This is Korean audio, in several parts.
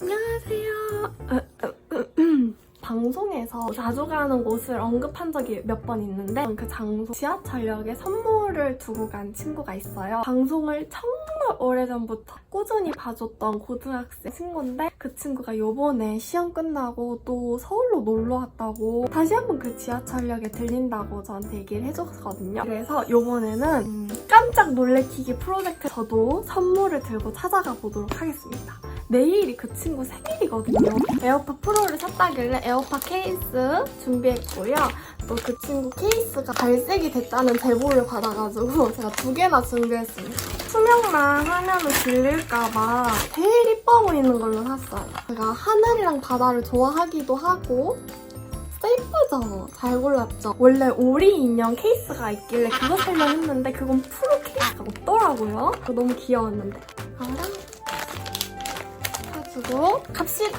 안녕하세요. 방송에서 자주 가는 곳을 언급한 적이 몇 번 있는데 그 장소 지하철역에 선물을 두고 간 친구가 있어요. 방송을 정말 오래전부터 꾸준히 봐줬던 고등학생 친구인데 그 친구가 요번에 시험 끝나고 또 서울로 놀러 왔다고 다시 한번 그 지하철역에 들린다고 저한테 얘기를 해줬거든요. 그래서 요번에는 음, 깜짝 놀래키기 프로젝트 저도 선물을 들고 찾아가 보도록 하겠습니다. 내일이 그 친구 생일이거든요. 에어팟 프로를 샀다길래 에어팟 케이스 준비했고요. 또 그 친구 케이스가 갈색이 됐다는 제보를 받아가지고 제가 두 개나 준비했습니다. 투명만 하면은 질릴까봐 제일 이뻐 보이는 걸로 샀어요. 제가 하늘이랑 바다를 좋아하기도 하고 이쁘죠? 잘 골랐죠? 원래 오리 인형 케이스가 있길래 그거 살려 했는데 그건 프로 케이스가 없더라고요. 그거 너무 귀여웠는데. 알아? 가지고 갑시다.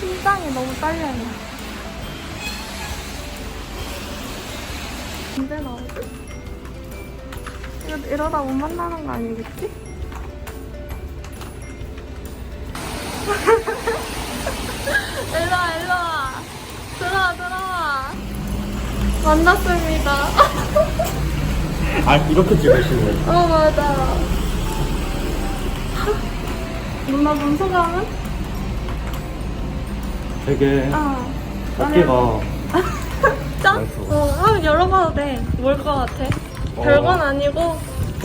심장이 너무 떨려요. 언제 나오지? 이러, 이러다 못 만나는 거 아니겠지? 만났습니다 아 이렇게 찍으시는? 어 맞아 만나본 소감은? 되게 어 어깨가 짠? 맛있어. 어 한번 열어봐도 돼 뭘 것 같아? 어. 별건 아니고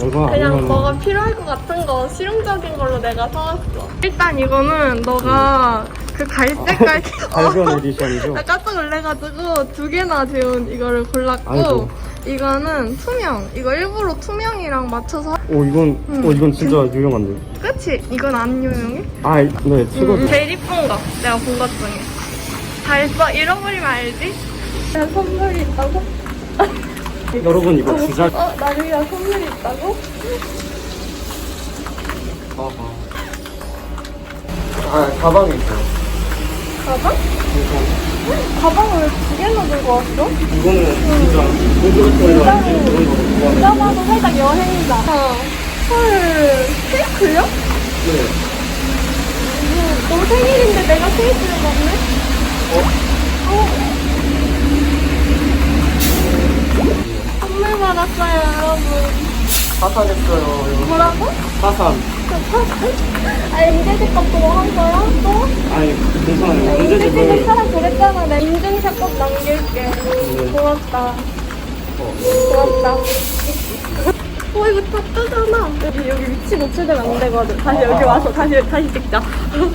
얼마 그냥 아니면 너가 필요할 것 같은 거 실용적인 걸로 내가 사왔어 일단 이거는 너가 그 갈색깔 발견 에디션이죠? 나 깜짝 놀래가지고 두 개나 재운 이거를 골랐고 아이고. 이거는 투명 이거 일부러 투명이랑 맞춰서 오 이건 응. 오 이건 진짜 유용한데. 그치? 이건 안 유명해? 아네 최고죠. 응, 제일 이쁜 거 내가 본 것 중에 잘써 잃어버리면 알지? 내가 선물이 있다고? 여러분 이거 주작. 어? 나를 위한 선물이 있다고? 아, 아 가방에 있어요. 가방? 가방을 왜두 개나 들고 왔어? 이거는 진짜 고급스러운 이런 거. 짜봐도 살짝 여행이다 어. 헐 케이크요? 네. 너 생일인데 내가 케이크를 먹네? 어? 선물 받았어요 여러분 사산했어요. 이거. 뭐라고? 사산. 아 임대식 값도 한 거야? 또? 아니 괜찮아요. 언제 집을 사람 그랬잖아 내가 인증샷 꼭 남길게 고맙다 고맙다 어 이거 다 뜨잖아 여기 여기 위치 노출되면 안 되거든 다시 여기 와서 다시 다시 찍자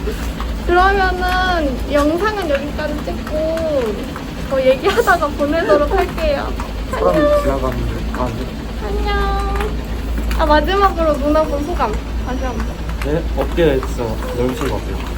그러면은 영상은 여기까지 찍고 더 얘기하다가 보내도록 할게요 사람이 지나가는데. 아 네. 안녕 아 마지막으로 누나 본 소감 다시 한번 네 진짜 넓으신 것 같아요.